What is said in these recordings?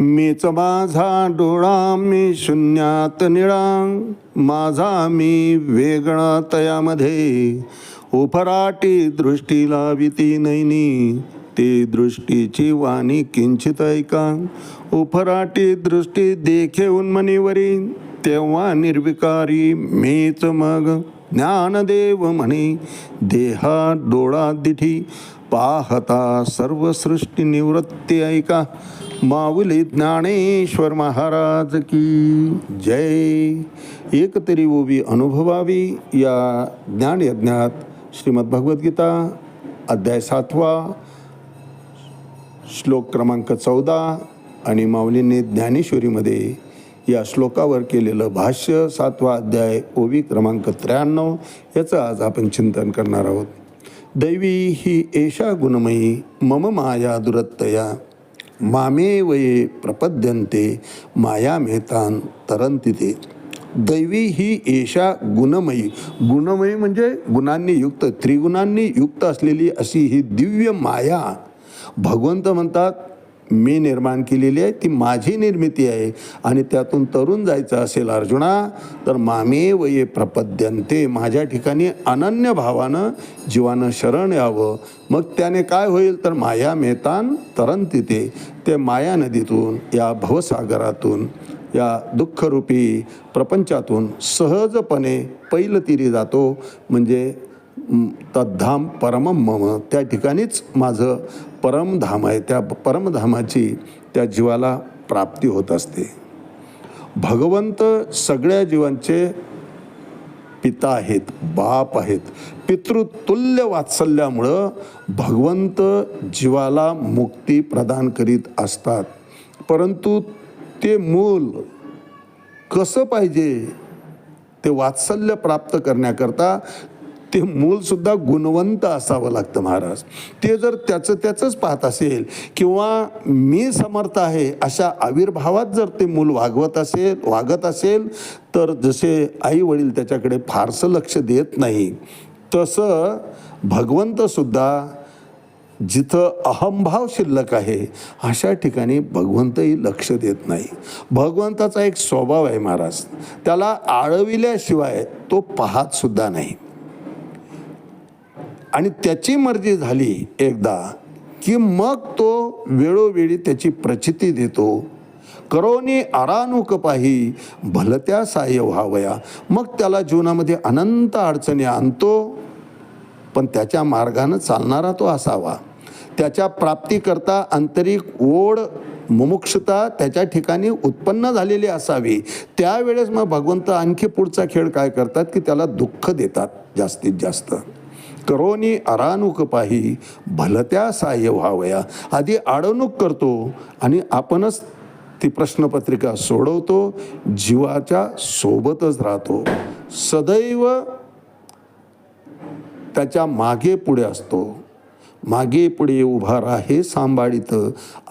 मीच माझा डोळा मी शून्यात निळा. माझा मी वेगळा तयामध्ये. उफराटी दृष्टी लाविती नैनी. ती दृष्टीची वाणी किंचित ऐका. उफराटी दृष्टी देखेऊन मनीवरी तेव्हा निर्विकारी मीच मग ज्ञानदेव म्हणे. देहा डोळा दिठी. पाहता सर्व सृष्टी निवृत्ती ऐका. माऊली ज्ञानेश्वर महाराज की जय. एक तरी ओवी अनुभवावी या ज्ञानयज्ञात श्रीमद भगवद्गीता अध्याय सातवा श्लोक क्रमांक चौदा आणि माऊलींनी ज्ञानेश्वरीमध्ये या श्लोकावर केलेलं भाष्य सातवा अध्याय ओवी क्रमांक त्र्याण्णव याचं आज आपण चिंतन करणार आहोत. दैवी ही एषा गुणमयी मम माया दुरत्तया. मामे वये प्रपद्यन्ते माया मेहतान तरंती ते. दैवी ही एषा गुणमयी. गुणमयी म्हणजे गुणांनी युक्त त्रिगुणांनी युक्त असलेली अशी ही दिव्य माया. भगवंत म्हणतात मी निर्माण केलेली आहे ती माझी निर्मिती आहे आणि त्यातून तरुण जायचं असेल अर्जुना तर मामे वये प्रपद्यंते माझ्या ठिकाणी अनन्य भावानं जीवानं शरण यावं. मग त्याने काय होईल? तर माया मेहतान तरण ते. ते माया नदीतून या भवसागरातून या दुःखरूपी प्रपंचातून सहजपणे पैलतीरी जातो. म्हणजे तद्धाम परमम मम. त्या ठिकाणीच माझं परमधाम आहे. त्या परमधामाची त्या जीवाला प्राप्ती होत असते. भगवंत सगळ्या जीवांचे पिता आहेत बाप आहेत. पितृतुल्य वात्सल्यामुळं भगवंत जीवाला मुक्ती प्रदान करीत असतात. परंतु ते मूल कसं पाहिजे? ते वात्सल्य प्राप्त करण्याकरता ते मूलसुद्धा गुणवंत असावं लागतं महाराज. ते जर त्याचं त्याचंच पाहत असेल किंवा मी समर्थ आहे अशा आविर्भावात जर ते मूल वागवत असेल वागत असेल तर जसे आई वडील त्याच्याकडे फारसं लक्ष देत नाही तसं भगवंतसुद्धा जिथं अहंभाव शिल्लक आहे अशा ठिकाणी भगवंतही लक्ष देत नाही. भगवंताचा एक स्वभाव आहे महाराज. त्याला आळविल्याशिवाय तो पाहतसुद्धा नाही. आणि त्याची मर्जी झाली एकदा की मग तो वेळोवेळी त्याची प्रचिती देतो. करोनी आरानुक पाही भलत्या साह्य व्हावया. मग त्याला जीवनामध्ये अनंत अडचणी आणतो. पण त्याच्या मार्गानं चालणारा तो असावा. त्याच्या प्राप्तीकरता आंतरिक ओढ मुमुक्षता त्याच्या ठिकाणी उत्पन्न झालेली असावी. त्यावेळेस मग भगवंत आणखी पुढचा खेळ काय करतात की त्याला दुःख देतात जास्तीत जास्त. करोनी अरानुक पाही भलत्या साह्य व्हावया. आधी आडवणूक करतो आणि आपणच ती प्रश्नपत्रिका सोडवतो जीवाच्या सोबतच राहतो. सदैव त्याच्यामागे पुढे असतो. मागे पुढे उभा राहे सांभाळीत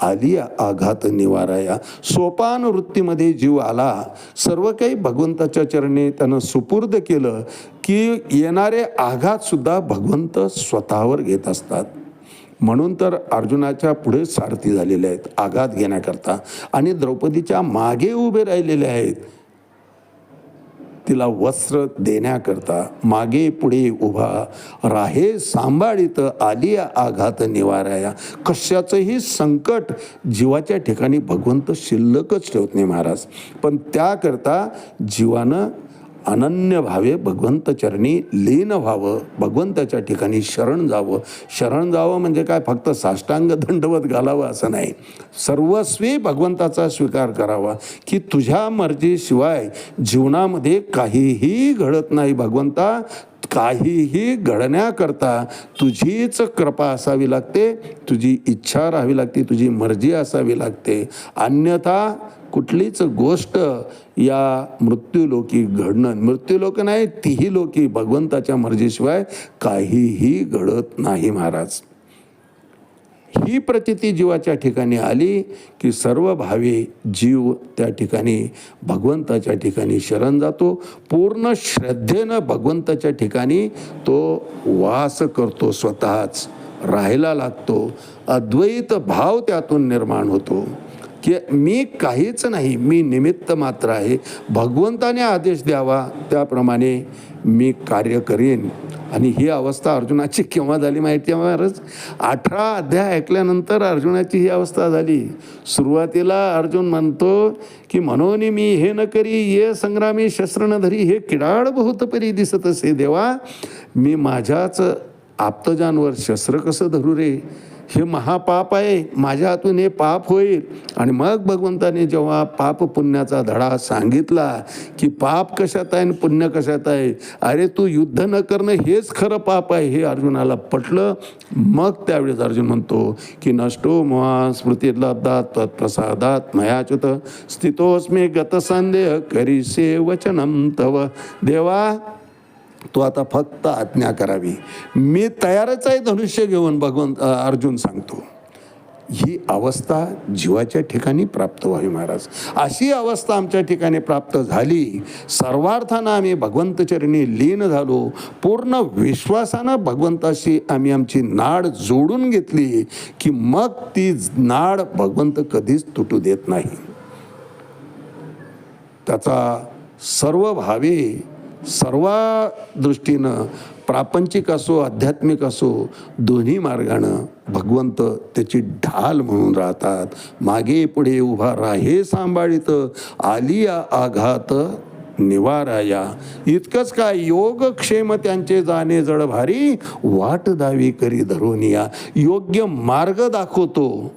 आली आघात निवाराया. सोपान वृत्तीमध्ये जीव आला. सर्व काही भगवंताच्या चरणी त्यानं सुपूर्द केलं की येणारे आघातसुद्धा भगवंत स्वतःवर घेत असतात. म्हणून तर अर्जुनाच्या पुढे सारथी झालेले आहेत आघात घेण्याकरता. आणि द्रौपदीच्या मागे उभे राहिलेले आहेत. तिला वस्त्र देण्याकरता मागे पुढे उभा राहे सांभाळीत आली आघात निवाराया. कशाचंही संकट जीवाच्या ठिकाणी भगवंत शिल्लकच ठेवत नाही महाराज. पण त्याकरता जीवानं अनन्य भावे भगवंत चरणी लीन व्हावं भगवंताच्या ठिकाणी शरण जावं. शरण जावं म्हणजे काय? फक्त साष्टांग दंडवत घालावं असं नाही. सर्वस्वी भगवंताचा स्वीकार करावा की तुझ्या मर्जीशिवाय जीवनामध्ये काहीही घडत नाही भगवंता. काहीही घडण्याकरता तुझीच कृपा असावी लागते तुझी इच्छा राहावी लागते तुझी मर्जी असावी लागते. अन्यथा कुठलीच गोष्ट या मृत्यूलोकी घडणं मृत्यूलोक नाही तीही लोकी भगवंताच्या मर्जीशिवाय काहीही घडत नाही महाराज. ही प्रतिती जीवाच्या ठिकाणी आली की सर्व भावे जीव त्या ठिकाणी भगवंताच्या ठिकाणी शरण जातो. पूर्ण श्रद्धेनं भगवंताच्या ठिकाणी तो वास करतो स्वतःच राहायला लागतो. अद्वैत भाव त्यातून निर्माण होतो. की मी काहीच नाही मी निमित्त मात्र आहे. भगवंताने आदेश द्यावा त्याप्रमाणे मी कार्य करेन. आणि ही अवस्था अर्जुनाची केव्हा झाली माहिती आहे महाराज? अठरा अध्याय ऐकल्यानंतर अर्जुनाची ही अवस्था झाली. सुरुवातीला अर्जुन म्हणतो की म्हणून मी हे न करी ये संग्रामी शस्त्र न धरी हे किडाळ बहुत परी दिसत असे देवा. मी माझ्याच आप्तजांवर शस्त्र कसं धरू रे? हे महापाप आहे. माझ्या हातून हे पाप होईल. आणि मग भगवंताने जेव्हा पाप पुण्याचा धडा सांगितला की पाप कशात आहे आणि पुण्य कशात आहे? अरे तू युद्ध न करणं हेच खरं पाप आहे. हे अर्जुनाला पटलं. मग त्यावेळेस अर्जुन म्हणतो की नष्टो महा स्मृतीलब्धात तत्प्रसादात मयाच्युत. स्थितोस्मे गतसंदेह करीसे वचनम तव. देवा तू आता फक्त आज्ञा करावी. मी तयारच आहे धनुष्य घेऊन भगवंत अर्जुन सांगतो. ही अवस्था जीवाच्या ठिकाणी प्राप्त व्हावी महाराज. अशी अवस्था आमच्या ठिकाणी प्राप्त झाली सर्वार्थानं आम्ही भगवंतचरणी लीन झालो. पूर्ण विश्वासानं भगवंताशी आम्ही आमची नाड जोडून घेतली की मग ती नाड भगवंत कधीच तुटू देत नाही. त्याचा सर्व भावे सर्व दृष्टीनं प्रापंचिक असो आध्यात्मिक असो दोन्ही मार्गानं भगवंत त्याची ढाल म्हणून राहतात. मागे पुढे उभा राहे सांभाळित आली आघात निवाराया. इतकंच काय योगक्षेम त्यांचे जाणे जड भारी वाट दावी करी धरोनिया. योग्य मार्ग दाखवतो.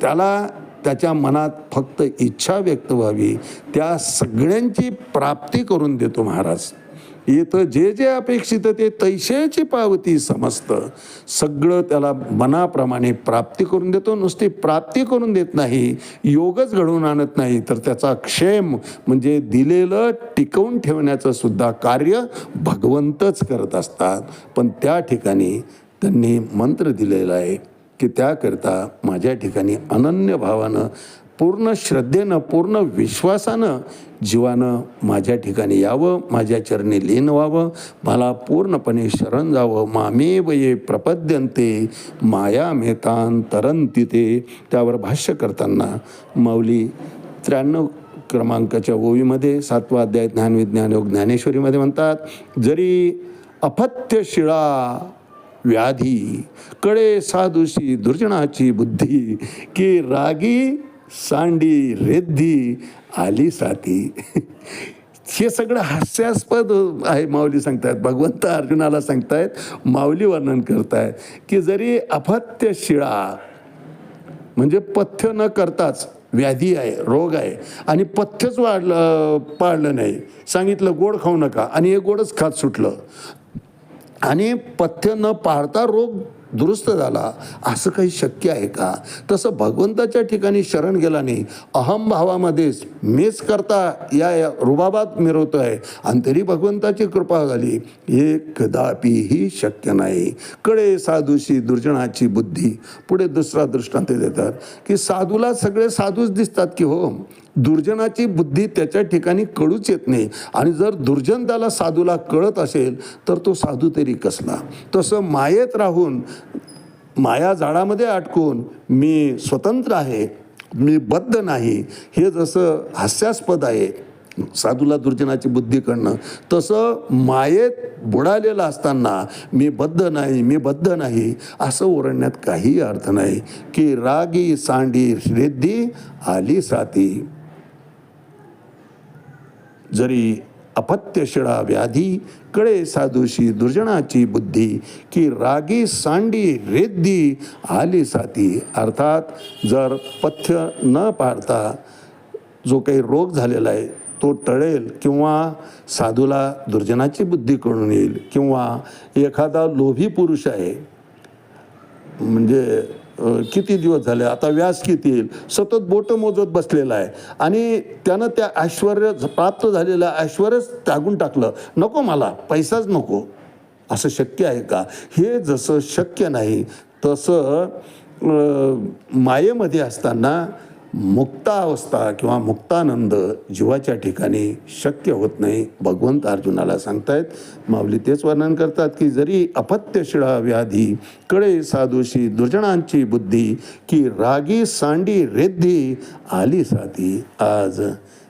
त्याला त्याच्या मनात फक्त इच्छा व्यक्त व्हावी त्या सगळ्यांची प्राप्ती करून देतो महाराज. इथं जे जे अपेक्षित ते तैशेची पावती समजतं. सगळं त्याला मनाप्रमाणे प्राप्ती करून देतो नुसती प्राप्ती करून देत नाही योगच घडवून आणत नाही तर त्याचा क्षेम म्हणजे दिलेलं टिकवून ठेवण्याचं सुद्धा कार्य भगवंतच करत असतात. पण त्या ठिकाणी त्यांनी मंत्र दिलेला आहे की त्याकरता माझ्या ठिकाणी अनन्य भावानं पूर्ण श्रद्धेनं पूर्ण विश्वासानं जीवानं माझ्या ठिकाणी यावं माझ्या चरणी लीन व्हावं मला पूर्णपणे शरण जावं मामेव ये प्रपद्यंते माया मेतान तरंती ते त्यावर भाष्य करताना माऊली त्र्याण्णव क्रमांकाच्या ओवीमध्ये सातवा अध्याय ज्ञानविज्ञान योग ज्ञानेश्वरीमध्ये म्हणतात जरी अपथ्य शिळा व्याधी. कळे साधुशी दुर्जनाची बुद्धी. की रागी सांडी रेद्धी आली साथी हे सगळं हास्यास्पद आहे माऊली सांगतायत. भगवंत अर्जुनाला सांगतायत माऊली वर्णन करतायत की जरी अपत्य शिळा म्हणजे पथ्य न करताच व्याधी आहे रोग आहे आणि पथ्यच वाढलं पाळलं नाही सांगितलं गोड खाऊ नका आणि हे गोडच खात सुटलं आणि पथ्य न पाळता रोग दुरुस्त झाला असं काही शक्य आहे का? तसं भगवंताच्या ठिकाणी शरण गेला नाही अहमभावामध्येच मीच करता या या रुबाबात मिरवतो आहे आणि तरी भगवंताची कृपा झाली हे कदापिही शक्य नाही. कडे साधूशी दुर्जनाची बुद्धी. पुढे दुसरा दृष्टांत देतात की साधूला सगळे साधूच दिसतात की हो दुर्जनाची बुद्धी त्याच्या ठिकाणी कळूच येत नाही. आणि जर दुर्जन त्याला साधूला कळत असेल तर तो साधू तरी कसला? तसं मायेत राहून माया झाडामध्ये अटकून मी स्वतंत्र आहे मी बद्ध नाही हे जसं हास्यास्पद आहे साधूला दुर्जनाची बुद्धी करणं तसं मायेत बुडालेलं असताना मी बद्ध नाही मी बद्ध नाही असं ओरडण्यात काही अर्थ नाही. की रागी सांडी श्रेद्धी आली साती. जरी अपत्यशिळा व्याधी कळे साधूशी दुर्जनाची बुद्धी की रागी सांडी रेद्दी आली साथी अर्थात जर पथ्य न पाळता जो काही रोग झालेला आहे तो टळेल किंवा साधूला दुर्जनाची बुद्धी कळून येईल किंवा एखादा लोभी पुरुष आहे म्हणजे किती दिवस झाले? आता व्यास किती येईल? सतत बोटं मोजत बसलेला आहे. आणि त्यानं त्या ऐश्वर प्राप्त झालेलं ऐश्वर्यच त्यागून टाकलं. नको मला पैसाच नको. असं शक्य आहे का? हे जसं शक्य नाही तसं मायेमध्ये असताना मुक्तावस्था किंवा मुक्तानंद जीवाच्या ठिकाणी शक्य होत नाही. भगवंत अर्जुनाला सांगतायत माऊली तेच वर्णन करतात की जरी अपत्यशिळा व्याधी कळे साधूशी दुर्जनांची बुद्धी की रागी सांडी रेद्धी आली साधी आज.